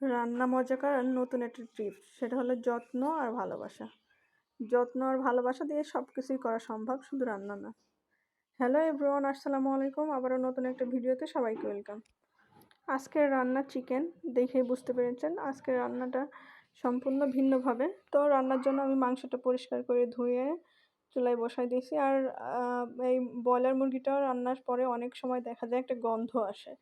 রান্না মজা করার নতুন একটা ট্রিপ। সেটা হলো যত্ন আর ভালোবাসা। যত্ন আর ভালোবাসা দিয়ে সব কিছুই করা সম্ভব, শুধু রান্না না। হ্যালো এভরিওয়ান আসসালামু আলাইকুম। আবারও নতুন একটা ভিডিওতে সবাইকে ওয়েলকাম আজকের রান্না চিকেন দেখেই বুঝতে পেরেছেন আজকের রান্নাটা সম্পূর্ণ ভিন্নভাবে। তো রান্নার জন্য আমি মাংসটা পরিষ্কার করে ধুয়ে চুলায় বসাই দিয়েছি। আর এই ব্রয়লার মুরগিটাও রান্নার পরে অনেক সময় দেখা যায় একটা গন্ধ আসে।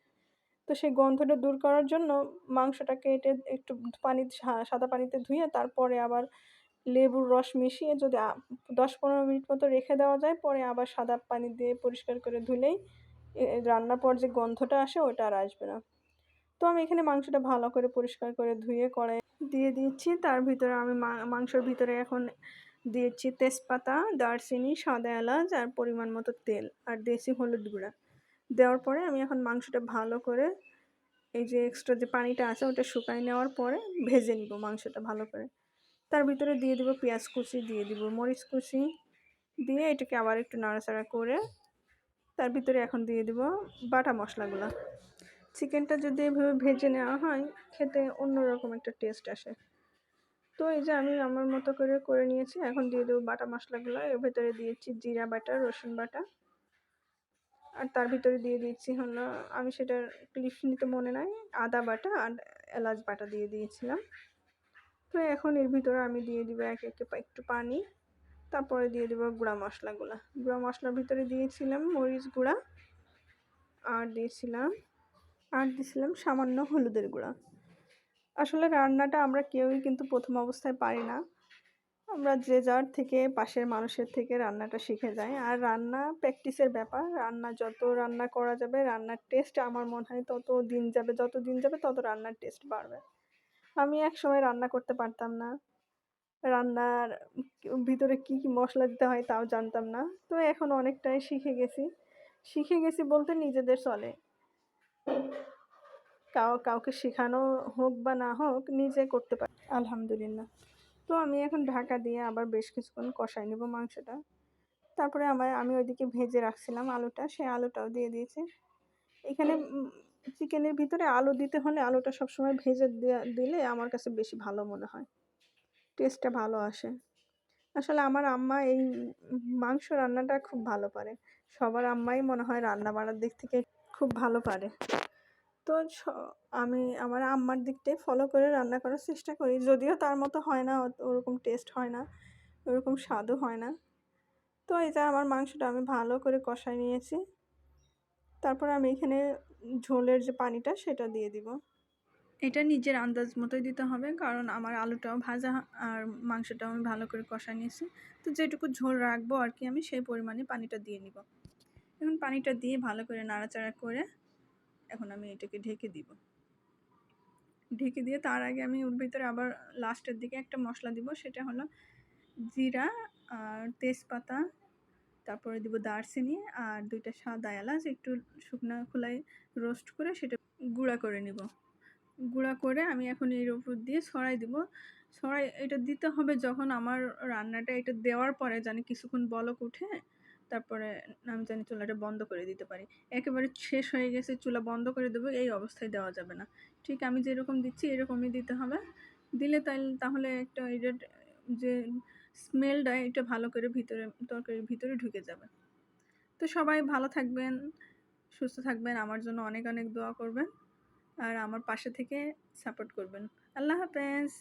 তো সেই গন্ধটা দূর করার জন্য মাংসটা কেটে একটু পানি সাদা পানিতে ধুয়ে তারপরে আবার লেবুর রস মিশিয়ে যদি দশ পনেরো মিনিট মতো রেখে দেওয়া যায়, পরে আবার সাদা পানি দিয়ে পরিষ্কার করে ধুলেই রান্নার পর যে গন্ধটা আসে ওটা আর আসবে না। তো আমি এখানে মাংসটা ভালো করে পরিষ্কার করে ধুয়ে কড়াই দিয়ে দিচ্ছি। তার ভিতরে আমি মাংসর ভিতরে এখন দিয়েছি তেজপাতা, দারচিনি, সাদা এলাচ আর পরিমাণ মতো তেল আর দেশি হলুদ গুঁড়া। দেওয়ার পরে আমি এখন মাংসটা ভালো করে এই যে এক্সট্রা যে পানিটা আছে ওটা শুকাই নেওয়ার পরে ভেজে নিব মাংসটা ভালো করে। তার ভিতরে দিয়ে দিব পেঁয়াজ কুচি, দিয়ে দিব মরিচ কুচি, দিয়ে এটাকে আবার একটু নাড়াচাড়া করে তার ভিতরে এখন দিয়ে দিব বাটা মশলাগুলো। চিকেনটা যদি এভাবে ভেজে নেওয়া হয়, খেতে অন্যরকম একটা টেস্ট আসে। তো এই যে আমি আমার মতো করে করে নিয়েছি, এখন দিয়ে দেবো বাটা মশলাগুলো, এর ভেতরে দিয়েছি জিরা বাটা, রসুন বাটা আর তার ভিতরে দিয়ে দিচ্ছি হলো, আমি সেটার ক্লিপ নিতে মনে নাই, আদা বাটা আর এলাচ বাটা দিয়ে দিয়েছিলাম। তো এখন এর ভিতরে আমি দিয়ে দিব এক এক একটু পানি, তারপরে দিয়ে দেবো গুঁড়া মশলাগুলো। গুঁড়া মশলার ভিতরে দিয়েছিলাম মরিচ গুঁড়া আর দিয়েছিলাম আর দিয়েছিলাম সামান্য হলুদের গুঁড়া। আসলে রান্নাটা আমরা কেউই কিন্তু প্রথম অবস্থায় পারি না। আমরা যে যার থেকে পাশের মানুষের থেকে রান্নাটা শিখে যাই। আর রান্না প্র্যাকটিসের ব্যাপার। রান্না যত রান্না করা যাবে, রান্নার টেস্ট আমার মনে হয় তত দিন যাবে, যত দিন যাবে তত রান্নার টেস্ট বাড়বে। আমি এক সময় রান্না করতে পারতাম না। রান্নার ভিতরে কি কি মশলা দিতে হয় তাও জানতাম না। তো এখন অনেকটাই শিখে গেছি। শিখে গেছি বলতে নিজেদের চলে। কাউ, কাউকে শেখানো হোক বা না হোক নিজে করতে পারি। আলহামদুলিল্লাহ। তো আমি এখন ঢাকা দিয়ে আবার বেশ কিছুক্ষণ কষাই নেব মাংসটা। তারপরে আমার, আমি ওইদিকে ভেজে রাখছিলাম আলুটা সেই আলুটাও দিয়ে দিয়েছি। এখানে চিকেনের ভিতরে আলু দিতে হলে আলুটা সবসময় ভেজে দিলে আমার কাছে বেশি ভালো মনে হয়। টেস্টটা ভালো আসে। আসলে আমার আম্মা এই মাংস রান্নাটা খুব ভালো পারে। সবার আম্মাই মনে হয় রান্না বাড়ার দিক থেকে খুব ভালো পারে। তো আমি আমার আম্মার দিকটাই ফলো করে রান্না করার চেষ্টা করি। যদিও তার মতো হয় না ওরকম টেস্ট হয় না, ওরকম স্বাদও হয় না। তো এই যে আমার মাংসটা আমি ভালো করে কষাই নিয়েছি। তারপর আমি এখানে ঝোলের যে পানিটা সেটা দিয়ে দিব। এটা নিজের আন্দাজ মতোই দিতে হবে, কারণ আমার আলুটাও ভাজা, আর মাংসটাও আমি ভালো করে কষা নিয়েছি। তো যেটুকু ঝোল রাখব আর কি আমি, সেই পরিমাণে পানিটা দিয়ে নিব। এখন পানিটা দিয়ে ভালো করে নাড়াচাড়া করে এখন আমি এটাকে ঢেকে দিব। ঢেকে দিয়ে তার আগে আমি ওর ভিতরে আবার লাস্টের দিকে একটা মশলা দিব, সেটা হলো জিরা আর তেজপাতা, তারপরে দিব দারচিনি আর দুইটা সাদা এলাচ, একটু শুকনো খোলায় রোস্ট করে সেটা গুঁড়া করে নিব। গুঁড়া করে আমি এখন এর উপর দিয়ে ছড়াই দিব। ছড়াই, এটা দিতে হবে যখন আমার রান্নাটা এটা দেওয়ার পরে জানি কিছুক্ষণ বলক উঠে তারপরে আমি জানি চুলাটা বন্ধ করে দিতে পারি। একেবারে শেষ হয়ে গেছে, চুলা বন্ধ করে দেবো, এই অবস্থায় দেওয়া যাবে না। ঠিক আমি যেরকম দিচ্ছি, এরকমই দিতে হবে। দিলে তাই তাহলে একটা এটা যে স্মেলটা এটা ভালো করে ভিতরে, তরকারির ভিতরে ঢুকে যাবে। তো সবাই ভালো থাকবেন, সুস্থ থাকবেন, আমার জন্য অনেক অনেক দোয়া করবেন, আর আমার পাশে থেকে সাপোর্ট করবেন। আল্লাহ হাফেজ।